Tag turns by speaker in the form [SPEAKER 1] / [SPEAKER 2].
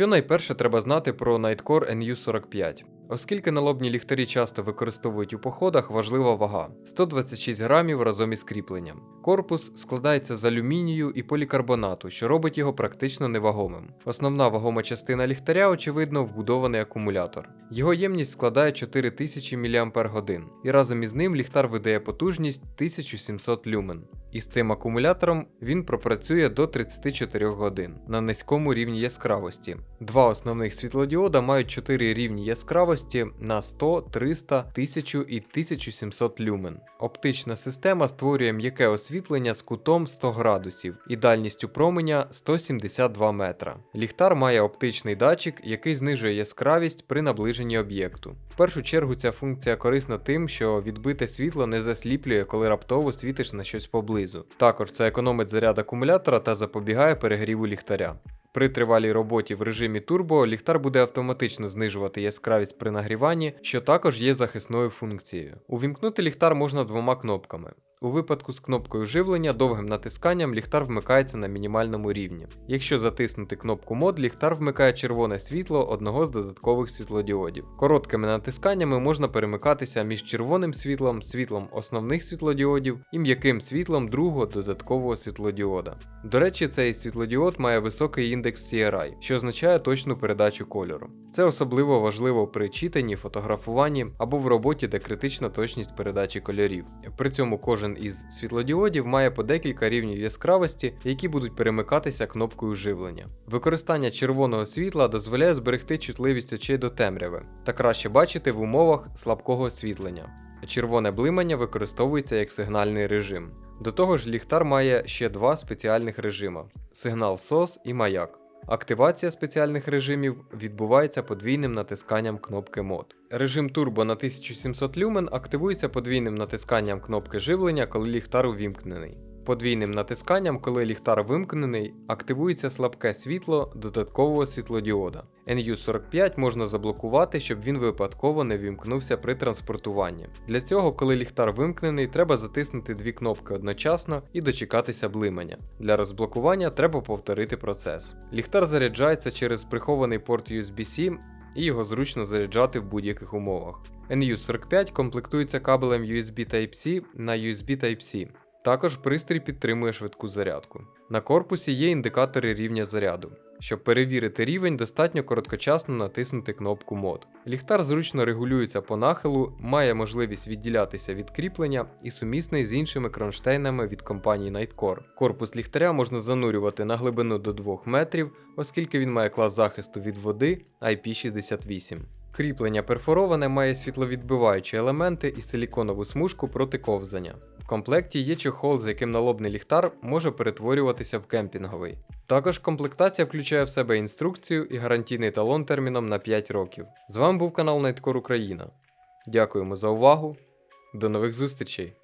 [SPEAKER 1] Що найперше треба знати про Nightcore NU45? Оскільки налобні ліхтарі часто використовують у походах, важлива вага 126 грамів разом із кріпленням. Корпус складається з алюмінію і полікарбонату, що робить його практично невагомим. Основна вагома частина ліхтаря, очевидно, вбудований акумулятор. Його ємність складає 4000 мАч, і разом із ним ліхтар видає потужність 1700 люмен. І з цим акумулятором він пропрацює до 34 годин на низькому рівні яскравості. Два основних світлодіода мають 4 рівні яскравості на 100, 300, 1000 і 1700 люмен. Оптична система створює м'яке освітлення з кутом 100 градусів і дальністю променя 172 метра. Ліхтар має оптичний датчик, який знижує яскравість при наближенні об'єкту. В першу чергу ця функція корисна тим, що відбите світло не засліплює, коли раптово світиш на щось поблизу. Також це економить заряд акумулятора та запобігає перегріву ліхтаря. При тривалій роботі в режимі турбо ліхтар буде автоматично знижувати яскравість при нагріванні, що також є захисною функцією. Увімкнути ліхтар можна двома кнопками. У випадку з кнопкою живлення довгим натисканням ліхтар вмикається на мінімальному рівні. Якщо затиснути кнопку мод, ліхтар вмикає червоне світло одного з додаткових світлодіодів. Короткими натисканнями можна перемикатися між червоним світлом, світлом основних світлодіодів і м'яким світлом другого додаткового світлодіода. До речі, цей світлодіод має високий індекс CRI, що означає точну передачу кольору. Це особливо важливо при читанні, фотографуванні або в роботі, де критична точність передачі кольорів. При цьому кожен із світлодіодів має по декілька рівнів яскравості, які будуть перемикатися кнопкою живлення. Використання червоного світла дозволяє зберегти чутливість очей до темряви та краще бачити в умовах слабкого освітлення. Червоне блимання використовується як сигнальний режим. До того ж, ліхтар має ще два спеціальних режима: сигнал SOS і маяк. Активація спеціальних режимів відбувається подвійним натисканням кнопки мод. Режим Turbo на 1700 люмен активується подвійним натисканням кнопки живлення, коли ліхтар увімкнений. Подвійним натисканням, коли ліхтар вимкнений, активується слабке світло додаткового світлодіода. NU45 можна заблокувати, щоб він випадково не вімкнувся при транспортуванні. Для цього, коли ліхтар вимкнений, треба затиснути дві кнопки одночасно і дочекатися блимання. Для розблокування треба повторити процес. Ліхтар заряджається через прихований порт USB-C і його зручно заряджати в будь-яких умовах. NU45 комплектується кабелем USB Type-C на USB Type-C. Також пристрій підтримує швидку зарядку. На корпусі є індикатори рівня заряду. Щоб перевірити рівень, достатньо короткочасно натиснути кнопку мод. Ліхтар зручно регулюється по нахилу, має можливість відділятися від кріплення і сумісний з іншими кронштейнами від компанії Nightcore. Корпус ліхтаря можна занурювати на глибину до 2 метрів, оскільки він має клас захисту від води IP68. Кріплення перфороване має світловідбиваючі елементи і силіконову смужку проти ковзання. В комплекті є чохол, з яким налобний ліхтар може перетворюватися в кемпінговий. Також комплектація включає в себе інструкцію і гарантійний талон терміном на 5 років. З вами був канал Nightcore Україна. Дякуємо за увагу. До нових зустрічей!